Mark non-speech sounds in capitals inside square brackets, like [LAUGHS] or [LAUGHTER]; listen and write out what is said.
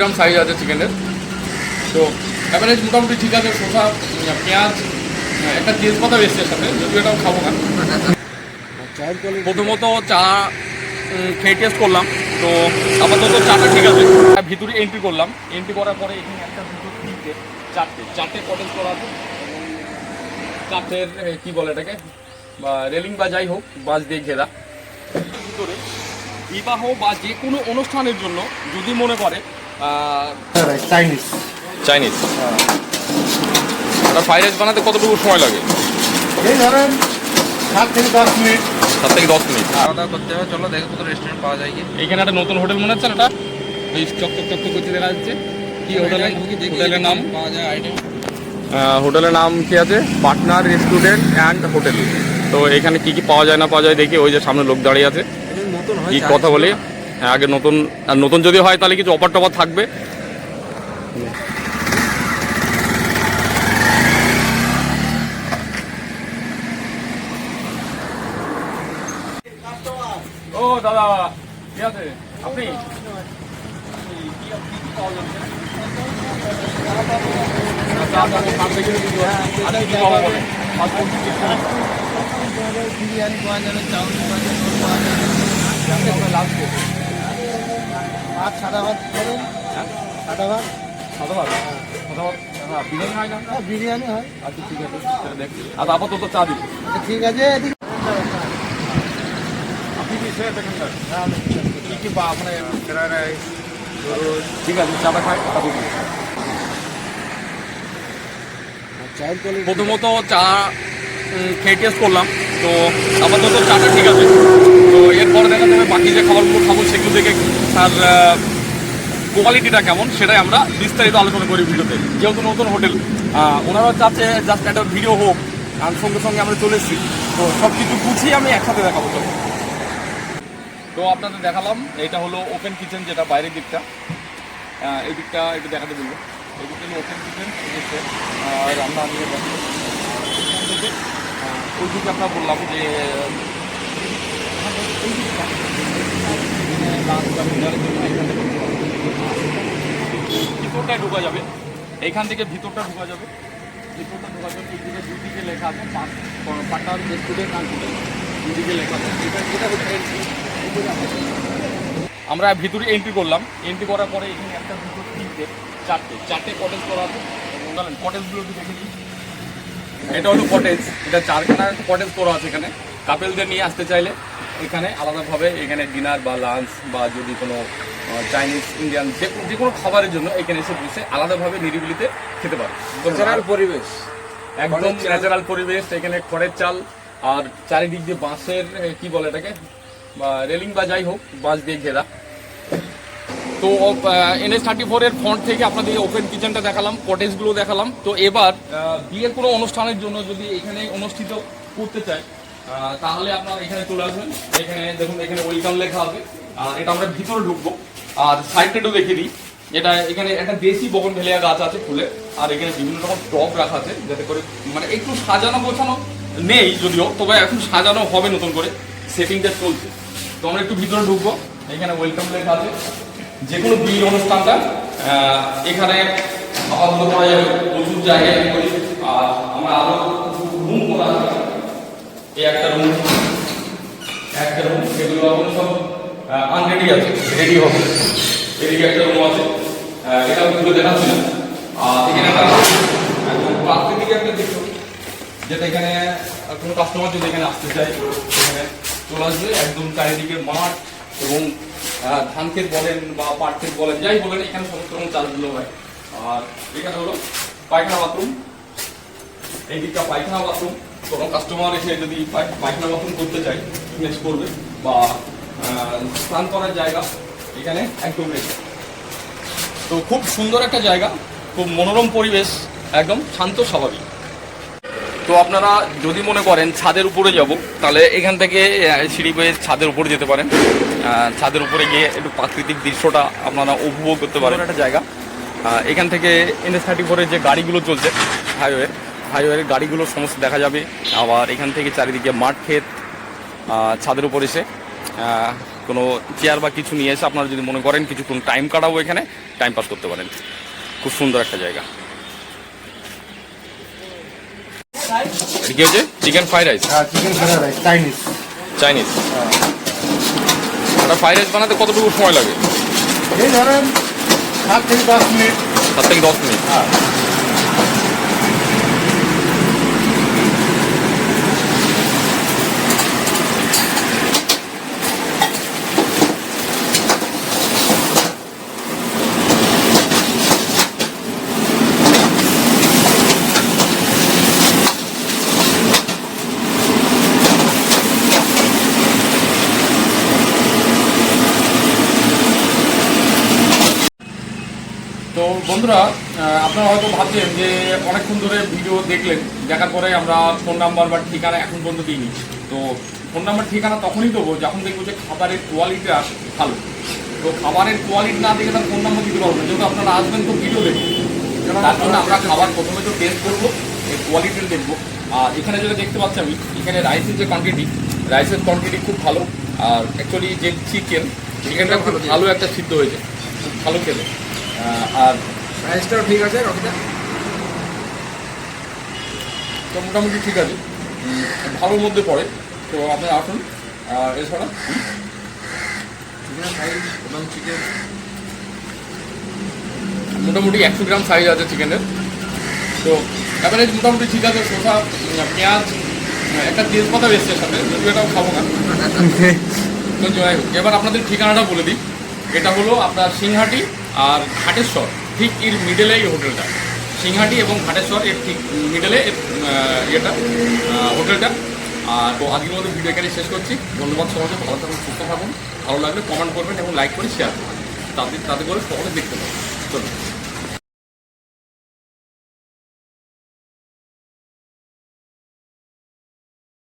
গ্রাম size আছে চিকেনের তো অ্যাভারেজ মোটামুটি ঠিক আছে শসা পেঁয়াজ আহ, একটা তেজপাতা এসছে সাথে যদিও এটাও খাব না। প্রথমত চা খেয়ে টেস্ট করলাম। তো আপাতত চাটা ঠিক আছে। ভিতরে এন্ট্রি করলাম। এন্ট্রি করার পরে এখানে একটা দুটো তিনটে চারটে চারটে কটেজ করা আছে। কাঠের কি বলে এটাকে? বা রেলিং বা যাই হোক বাঁশ দিয়ে ঘেরা। ভিতরে বিবাহ বা যে কোনো অনুষ্ঠানের জন্য যদি মনে করে চাইনিজ চাইনিজ ওটা ফ্রাইড রাইস বানাতে কতটুকু সময় লাগে? এই ধরেন সাত থেকে দশ মিনিট। সাত থেকে দশ মিনিট। খাওয়া দাওয়া করতে হবে চলো দেখো কত রেস্টুরেন্ট পাওয়া যায় কি। এইখানে একটা নতুন হোটেল মনে হচ্ছে না এটা? বেশ চকচক চকচক করছে দেখা যাচ্ছে। কি হোটেলের হোটেলের নাম? পাওয়া যায় আইটেম হোটেলের নাম কি আছে? পার্টনার রেস্টুরেন্ট অ্যান্ড হোটেল তো এখানে কি কি পাওয়া যায় না পাওয়া যায় দেখি ওই যে সামনে লোক দাঁড়িয়ে আছে। নতুন কি কথা বলি? আগে নতুন আর নতুন যদি হয় তাহলে কিছু অফার টফার থাকবে। ও দাদা কি আছে? আপনি? বিরিয়ানি পাওয়া যাবে চাউমিন পাওয়া যাবে ভাত সাদা ভাত করুন সাদা ভাত। সাদা ভাত? সাদা ভাত? বিরিয়ানি হয় না? বিরিয়ানি আচ্ছা ঠিক আছে দেখছি। আর আপাতত চা দিন। আচ্ছা ঠিক আছে আপনি কি এখানকার হ্যাঁ। কি কি বা মানে ঠিক আছে চাটা খাই কোয়ালিটি প্রথমত চা খেয়ে টেস্ট করলাম। তো আপাতত চাটা ঠিক আছে। তো এরপরে দেখা যাবে বাকি যে খাবারগুলো খাব সেগুলো দেখে তার কোয়ালিটিটা কেমন সেটাই আমরা বিস্তারিত আলোচনা করি ভিডিওতে। যেহেতু নতুন হোটেল ওনারা চাচ্ছে জাস্ট একটা ভিডিও হোক, আর সঙ্গে সঙ্গে আমরা চলে এসেছি। তো সব কিছু গুছিয়ে আমি একসাথে দেখাবো, চলো। তো আপনাদের দেখালাম, এটা হলো ওপেন কিচেন যেটা বাইরের দিকটা। এই দিকটা একটু দেখাতে বলব। এই দিকটা হলো ওপেন কিচেন রান্না নিয়ে ওই দিকে আমরা বললাম যে ভিতরটায় ঢোকা যাবে। এইখান থেকে ভিতরটা ঢোকা যাবে। ভিতরটা ঢোকার জন্য এই দিকে দুই দিকে লেখা আছে পাটার রেস্টুরেন্ট অ্যান্ড হোটেল দুই লেখা আছে। এটা হচ্ছে আমরা- ভিতরে এন্ট্রি করলাম। এন্ট্রি করার পরে এখানে একটা দুটো তিনটে, চারটে চারটে কটেজ করা আছে। কটেজগুলো একটু দেখে নিই। এটা হলো কটেজ এটা চারখানা কটেজ করা আছে এখানে। কাপেলদের নিয়ে আসতে চাইলে এখানে আলাদাভাবে এখানে ডিনার বা লাঞ্চ বা যদি কোনো চাইনিজ ইন্ডিয়ান যে কোনো- যে কোনো খাবারের জন্য এখানে এসে বসে আলাদাভাবে নিরিবিলিতে খেতে পারে। ন্যাচারাল পরিবেশ। একদম ন্যাচারাল পরিবেশ এখানে খড়ের চাল আর চারিদিক দিয়ে বাঁশের কি বলে এটাকে? বা রেলিং বা যাই হোক বাঁশ দিয়ে ঘেরা। তো এনএস থার্টি ফোরের ফ্রন্ট থেকে আপনাদের ওপেন কিচেনটা দেখালাম কটেজগুলো দেখালাম। তো এবার বিয়ের কোনো অনুষ্ঠানের জন্য যদি এখানে অনুষ্ঠিত করতে আহ, তাহলে আপনারা এখানে চলে আসবেন। এখানে দেখুন, এখানে ওয়েলকাম লেখা হবে। আর এটা আমরা ভিতরে ঢুকবো। আর সাইডটা একটু দেখে দিই। এটা এখানে একটা দেশি বগন ভেলিয়া গাছ আছে ফুলে। আর এখানে বিভিন্ন রকম টপ রাখা আছে, যাতে করে মানে একটু সাজানো গোছানো নেই যদিও, তবে এখন সাজানো হবে নতুন করে। সেটিংটা চলছে। তো আমরা একটু ভিতরে ঢুকবো। এখানে ওয়েলকাম লেখা আছে। যে কোনো বিয়ের অনুষ্ঠানটা এখানে আমরা আরও এই একটা রুম একটা রুম সেগুলো এখন সব আনরেডি আছে রেডি হবে। এদিকে একটা রুম আছে এটা ঘুরে দেখাচ্ছি আর এখানে একটা একদম প্রাকৃতিক একটা দৃশ্য, যেটা এখানে কোনো কাস্টমার যদি এখানে আসতে চায়, এখানে চলে আসবে, একদম চারিদিকে মাঠ এবং ধান ক্ষেত বলেন বা পাট ক্ষেত বলেন, যাই বলেন, এখানে সমস্ত রকম চাষগুলো হয়। আর এখানে হলো পায়খানা বাথরুম এই দিকটা পায়খানা বাথরুম কোনো কাস্টমার এসে যদি পায়- পায়খানা বাথরুম করতে চায় ফিটনেস করবে বা স্নান করার জায়গা এখানে একদম রেখে তো খুব সুন্দর একটা জায়গা খুব মনোরম পরিবেশ একদম শান্ত স্বাভাবিক। তো আপনারা যদি মনে করেন ছাদের উপরে যাব তাহলে এখান থেকে সিঁড়ি বেয়ে ছাদের উপরে যেতে পারেন। ছাদের উপরে গিয়ে একটু প্রাকৃতিক দৃশ্যটা আপনারা উপভোগ করতে পারেন। একটা জায়গা। এখান থেকে এনএস থার্টি ফোরের যে গাড়িগুলো চলছে হাইওয়ে হাইওয়ের গাড়িগুলো সমস্ত দেখা যাবে। আবার এখান থেকে চারিদিকে মাঠ ক্ষেত ছাদের উপর এসে কোনো চেয়ার বা কিছু নিয়ে এসে আপনারা যদি মনে করেন কিছুক্ষণ টাইম কাটাবো এখানে টাইম পাস করতে পারেন। খুব সুন্দর একটা জায়গা। কি হচ্ছে চিকেন ফ্রাইড রাইস হ্যাঁ chicken fried rice Chinese fried rice বানাতে কতটুকু সময় লাগে? এই ধরেন সাত থেকে দশ মিনিট। সাত থেকে দশ মিনিট। হ্যাঁ তো বন্ধুরা আপনারা হয়তো ভাবছেন যে অনেকক্ষণ ধরে ভিডিও দেখলেন, দেখার পরে আমরা ফোন নাম্বার বা ঠিকানা এখন পর্যন্ত দিইনি। তো ফোন নাম্বার ঠিকানা তখনই দেবো যখন দেখব যে খাবারের কোয়ালিটিটা ভালো। তো খাবারের কোয়ালিটি না দেখে তার ফোন নাম্বার দিতে পারব না। যেহেতু আপনারা আসবেন তো ভিডিও দেখবেন তার জন্য আমরা খাবার প্রথমে তো টেস্ট করব, এর কোয়ালিটি দেখব। আর এখানে যেটা দেখতে পাচ্ছি আমি, এখানে রাইসের যে কোয়ান্টিটি রাইসের কোয়ান্টিটি খুব ভালো। আর অ্যাকচুয়ালি যে চিকেন চিকেনটা খুব ভালো একটা সিদ্ধ হয়েছে। খুব ভালো খেলে। আর প্রাইসটাও ঠিক আছে রকিদা তো মোটামুটি ঠিক আছে। ভালোর মধ্যে পড়ে। তো আপনি আসুন আর এছাড়া এবং চিকেন মোটামুটি একশো গ্রাম সাইজ আছে চিকেনের। তো এবারে মোটামুটি ঠিক আছে শসা পেঁয়াজ একটা তেজপাতা এসছে সাথে এটাও খাব না। [LAUGHS] তো যাই হোক এবার আপনাদের ঠিকানাটা বলে দিই। এটা হলো আপনার সিংহাটি আর ঘাটেশ্বর, ঠিক এর মিডলে এই হোটেলটা সিংহাটি এবং ঘাটেশ্বর এর ঠিক মিডলে ইয়েটা হোটেলটা আর তো আজকের মধ্যে ভিডিও এখানে শেষ করছি। ধন্যবাদ সবাইকে ভালো থাকুন, সুস্থ থাকুন। ভালো লাগলে কমেন্ট করবেন এবং লাইক করে শেয়ার করবেন। তাদের তাতে করে সকলে দেখতে পাবেন।